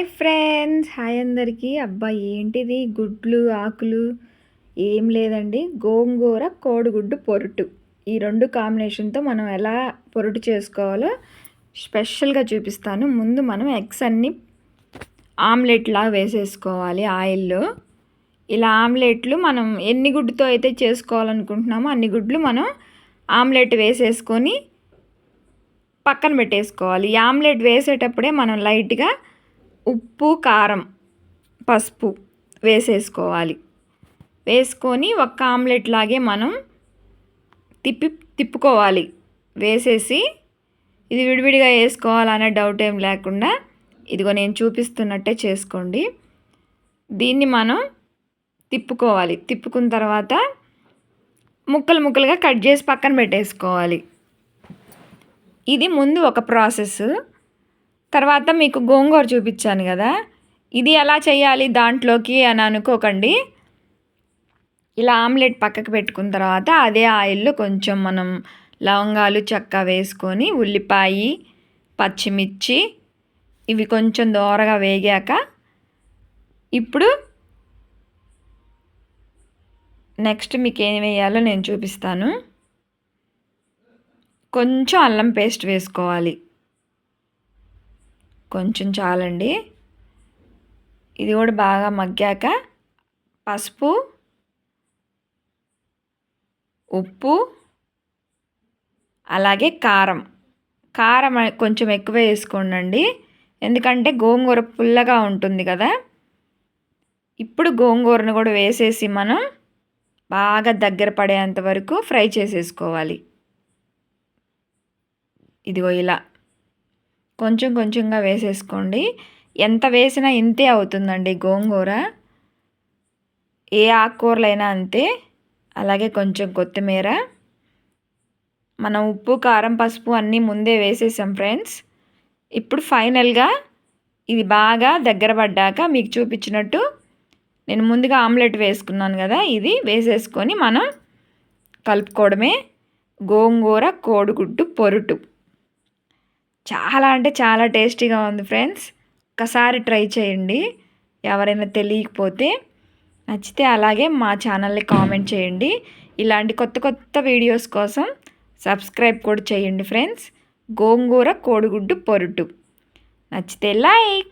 Hi friends hi అందరికీ. అబ్బా ఏంటిది? గుడ్లు ఆకులు? ఏం లేదండి. గోంగూర కోడిగుడ్డు పొరుటు. ఈ రెండు కాంబినేషన్తో మనం ఎలా పొరుటు చేసుకోవాలో స్పెషల్గా చూపిస్తాను. ముందు మనం ఎగ్స్ అన్నీ ఆమ్లెట్లా వేసేసుకోవాలి ఆయిల్లో. ఇలా ఆమ్లెట్లు మనం ఎన్ని గుడ్డుతో అయితే చేసుకోవాలనుకుంటున్నామో అన్ని గుడ్లు మనం ఆమ్లెట్ వేసేసుకొని పక్కన పెట్టేసుకోవాలి. ఈ ఆమ్లెట్ వేసేటప్పుడే మనం లైట్గా ఉప్పు కారం పసుపు వేసేసుకోవాలి. వేసుకొని ఒక ఆమ్లెట్ లాగే మనం తిప్పి తిప్పుకోవాలి. వేసేసి ఇది విడివిడిగా వేసుకోవాలనే డౌట్ ఏం లేకుండా ఇదిగో నేను చూపిస్తున్నట్టే చేసుకోండి. దీన్ని మనం తిప్పుకోవాలి. తిప్పుకున్న తర్వాత ముక్కలు ముక్కలుగా కట్ చేసి పక్కన పెట్టేసుకోవాలి. ఇది ముందు ఒక ప్రాసెస్. తర్వాత మీకు గోంగూర చూపించాను కదా. ఇది ఎలా చేయాలి దాంట్లోకి అని అనుకోకండి. ఇలా ఆమ్లెట్ పక్కకు పెట్టుకున్న తర్వాత అదే ఆయిల్లో కొంచెం మనం లవంగాలు చెక్క వేసుకొని ఉల్లిపాయ పచ్చిమిర్చి ఇవి కొంచెం దోరగా వేగాక ఇప్పుడు నెక్స్ట్ మీకు ఏం వేయాలో నేను చూపిస్తాను. కొంచెం అల్లం పేస్ట్ వేసుకోవాలి. కొంచెం చాలండి. ఇది కూడా బాగా మగ్గాక పసుపు ఉప్పు అలాగే కారం. కారం కొంచెం ఎక్కువ వేసుకోండి ఎందుకంటే గోంగూర పుల్లగా ఉంటుంది కదా. ఇప్పుడు గోంగూరను కూడా వేసేసి మనం బాగా దగ్గర పడేంత వరకు ఫ్రై చేసేసుకోవాలి. ఇదిగో ఇలా. కొంచెం కొంచెంగా వేసేసుకోండి. ఎంత వేసినా ఇంతే అవుతుందండి గోంగూర. ఏ ఆకుకూరలైనా అంతే. అలాగే కొంచెం కొత్తిమీర. మనం ఉప్పు కారం పసుపు అన్నీ ముందే వేసేసాం ఫ్రెండ్స్. ఇప్పుడు ఫైనల్గా ఇది బాగా దగ్గర పడ్డాక మీకు చూపించినట్టు నేను ముందుగా ఆమ్లెట్ వేసుకున్నాను కదా ఇది వేసేసుకొని మనం కలుపుకోవడమే. గోంగూర కోడిగుడ్డు పొరుటు. చాలా అంటే చాలా టేస్టీగా ఉంది ఫ్రెండ్స్. ఒకసారి ట్రై చేయండి. ఎవరైనా తెలియకపోతే నచ్చితే అలాగే మా ఛానల్ని కామెంట్ చేయండి. ఇలాంటి కొత్త కొత్త వీడియోస్ కోసం సబ్స్క్రైబ్ కూడా చేయండి ఫ్రెండ్స్. గోంగూర కోడిగుడ్డు పొరుటు. నచ్చితే లైక్!